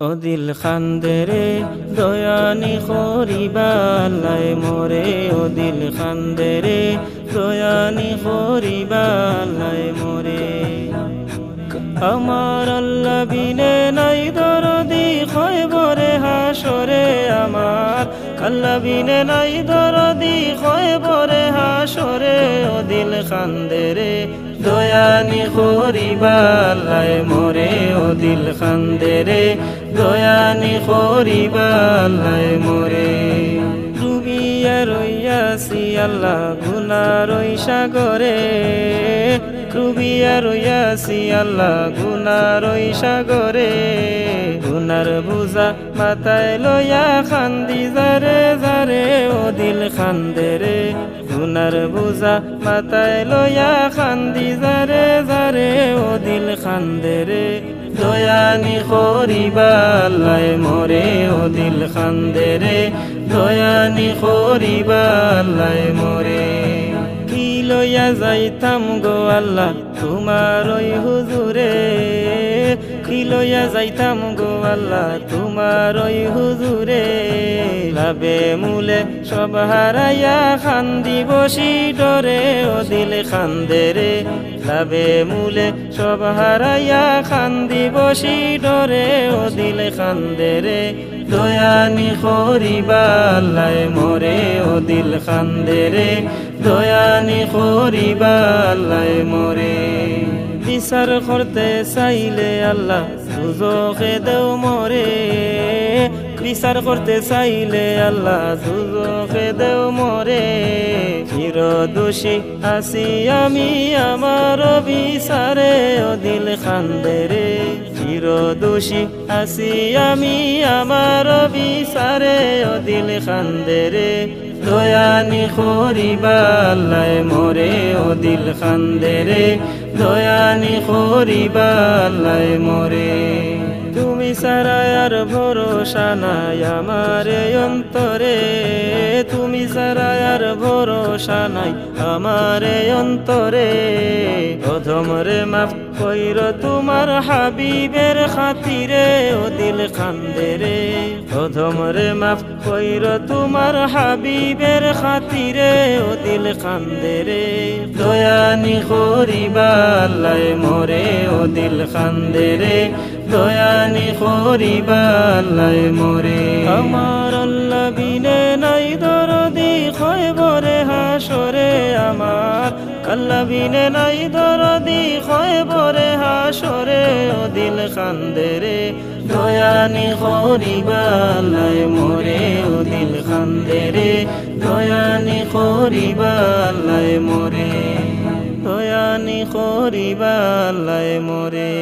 ও দিল খান্দেরে দয়ানি খরিবালাই মোরে। ও দিল খান্দেরে দয়ানি খরিবালাই মোরে। আমার আল্লাহ বিনে নাই দরদি খয় বরে হাসরে আমার। আল্লাহ বিনে নাই দরদি খয় বরে হাসরে। ও দিল খান্দেরে দয়ানি খরিবালাই মোরে। ও দিল খান্দেরে দয়ানি খরিবালাই মোরে। ডুবিয়া রইয়াছি আল্লাহ, গুনা রই সাগরে। ডুবিয়া রইয়াছি আল্লাহ, গুনা রই সাগরে। গুনার বুঝা মাথায় লইয়া খান্দি জারে জারে ও দিল খান্দে রে। গুনার বুঝা মাথায় লইয়া খান্দি জারে জারে ও দিল খান্দে রে। দয়ানি খরিবালাই মরে ও দিল খান্দে রে দয়ানি খরিবালাই মরে। কি লইয়া যাইতাম গো আল্লাহ, তোমার ওই হুজুরে? কি লইয়া যাইতাম গো আল্লাহ, তোমার ওই হুজুরে। লাবে মূলে সব হারাইয়া খান্দি বসি ডরে, ও দিলে খান্দে রে। লাবে মূলে সব হারাইয়া খান্দি বসি ডরে, ও দিলে খান্দে রে। দয়ানি খরিবালাই মোরে ও দিল খান্দে রে। দয়ানি খরিবালাই মোরে বিচার করতে চাইলে আল্লাহ সুযোগে দেও মরে। বিচার করতে চাইলে আল্লাহ সুযোগে দেও মরে। চির দোষী আসি আমি আমার বিচারে ও দিল খান্দে রে দোষী আসি আমি আমার বিচারে ও দিল খান্দে রে। দয়ানি খরিবালাই মোরে ও দিল খান্দে রে। দয়ানি খরিবালাই মোরে। তুমি সারায়ার ভরসা নাই আমার অন্তরে। তুমি সারায়ার ভরসা নাই আমার অন্তরে। প্রথম রে মাফ কইর তোমার হাবিবের খাতিরে, ও দিল খান্দে রে। প্রথম রে মাফ কইর তোমার হাবিবের খাতিরে, ও দিল খান্দে রে। দয়ানি খরিবালাই মোরে, ও দিল খান্দে রে। দয়ানি খরিবালাই মোরে। আমার আল্লাহ বিনে নাই দরদি খয় বরে হাসরে আমার। আল্লাহ বিনে নাই দরদি খয় বরে হাসরে। ও দিল খান্দে রে, দয়ানি খরিবালাই মোরে। ও দিল খান্দে রে, দয়ানি খরিবালাই মোরে। দয়ানি খরিবালাই মোরে।